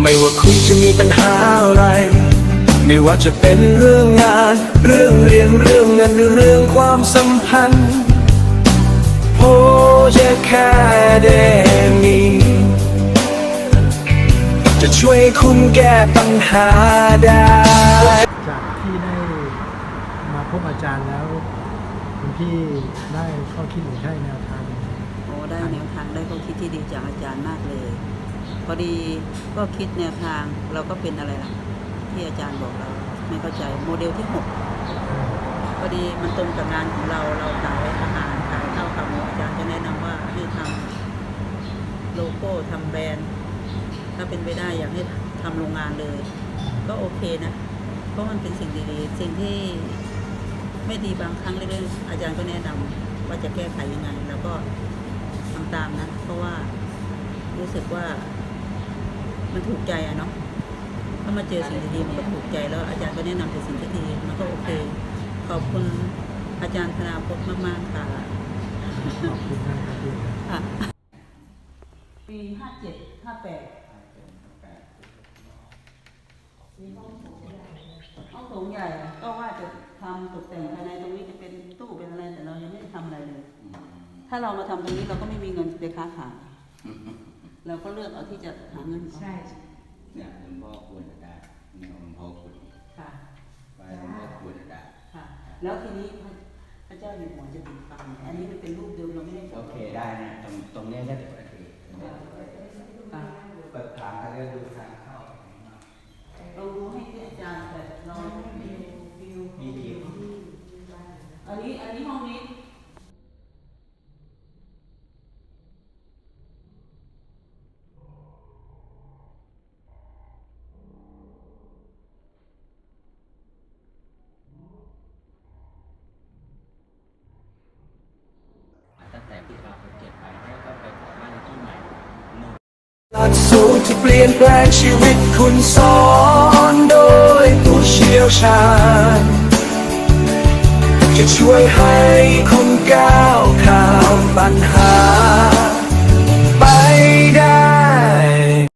ไม่ว่าคุณจะมีปัญหาอะไร ไม่ว่าจะเป็นเรื่องงาน เรื่องเรียนเรื่องเงินหรือเรื่องความสัมพันธ์โอ้จะแค่ได้มีจะช่วยคุณแก้ปัญหาได้ จากที่ได้มาพบอาจารย์แล้วคุณพี่ได้ข้อคิดหรือได้แนวทางยังไงโอ้ได้แนวทางได้ข้อคิดที่ดีจากอาจารย์มากเลย พอดีก็คิดแนวทางเราก็เป็นอะไรล่ะ ที่อาจารย์บอกเราไม่เข้าใจโมเดลที่หกพอดีมันตรงกับงานของเราเราขายอาหารขายข้าวขาหมูอาจารย์จะแนะนำว่าให้ทำโลโก้ทำแบรนด์ ถ้าเป็นไปได้อยากให้ทำโรงงานเลย ก็โอเคนะ เพราะมันเป็นสิ่งดีๆ สิ่งที่ไม่ดีบางครั้งเรื่อยอาจารย์ก็แนะนำว่าจะแก้ไขยังไง แล้วก็ทำตามนะ เพราะว่ารู้สึกว่า มันถูกใจอะเนาะถ้ามาเจอสิ่งดีๆมันก็ถูกใจแล้ว อาจารย์ก็แนะนำแต่สิ่งที่ดีมันก็โอเค ขอบคุณอาจารย์ธนาพจน์มากๆค่ะขอบคุณนะครับพี่ค่ะปีห้าเจ็ดห้าแปดห้องโถงใหญ่ก็ว่าจะทำตกแต่งภายในตรงนี้จะเป็นตู้เป็นอะไรแต่เรายังไม่ได้ทำอะไรเลย ถ้าเรามาทำตรงนี้เราก็ไม่มีเงินไปค้าขาย เราก็เลือกเอาที่จะหาเงินก่อนใช่เนี่ยหลวงพ่อควรจะได้เนี่ยหลวงพ่อควรค่ะไปหลวงพ่อควรจะได้ค่ะ แล้วทีนี้พระพระเจ้าอยู่หัวจะติดฟังอันนี้มันเป็นรูปเดิมเราไม่ได้โอเคได้นะตรงตรงเนี้ยก็โอเคค่ะเปิดทางเขาจะดูทางเข้าเรารู้ให้ที่อาจารย์แต่เราวิววิวมีคิวอันนี้อันนี้ห้องนี้ ตั้งแต่ปีเราเจ็ดไปให้ก็ไปขอบ้านที่ใหม่หนึ่ง หลักสูตรที่เปลี่ยนแปลงชีวิตคุณสอนโดยผู้เชี่ยวชาญ จะช่วยให้คุณก้าวข้ามปัญหา